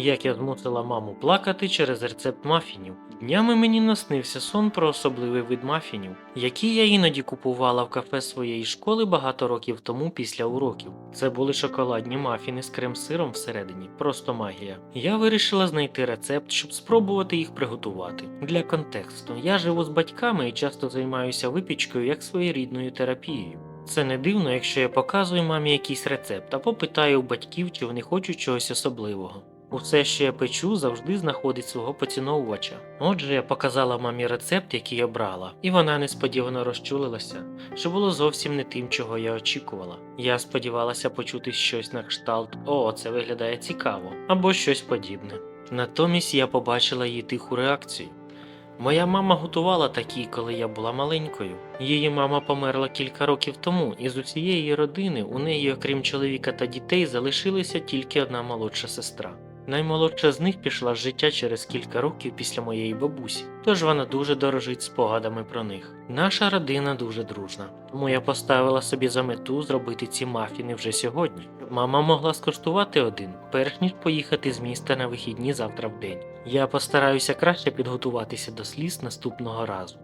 як я змусила маму плакати через рецепт мафінів. Днями мені наснився сон про особливий вид мафінів, які я іноді купувала в кафе своєї школи багато років тому після уроків. Це були шоколадні мафіни з крем-сиром всередині, просто магія. Я вирішила знайти рецепт, щоб спробувати їх приготувати. Для контексту, я живу з батьками і часто займаюся випічкою як своєрідною терапією. Це не дивно, якщо я показую мамі якийсь рецепт або питаю у батьків, чи вони хочуть чогось особливого. Усе, що я печу, завжди знаходить свого поціновувача. Отже, я показала мамі рецепт, який обрала, і вона несподівано розчулилася, що було зовсім не тим, чого я очікувала. Я сподівалася почути щось на кшталт О, це виглядає цікаво, або щось подібне. Натомість я побачила її тиху реакцію. Моя мама готувала такі, коли я була маленькою. Її мама померла кілька років тому, і з усієї родини у неї, окрім чоловіка та дітей, залишилася тільки одна молодша сестра. Наймолодша з них пішла з життя через кілька років після моєї бабусі, тож вона дуже дорожить спогадами про них. Наша родина дуже дружна, тому я поставила собі за мету зробити ці мафіни вже сьогодні. Мама могла скуштувати один, перш ніж поїхати з міста на вихідні завтра в день. Я постараюся краще підготуватися до сліз наступного разу.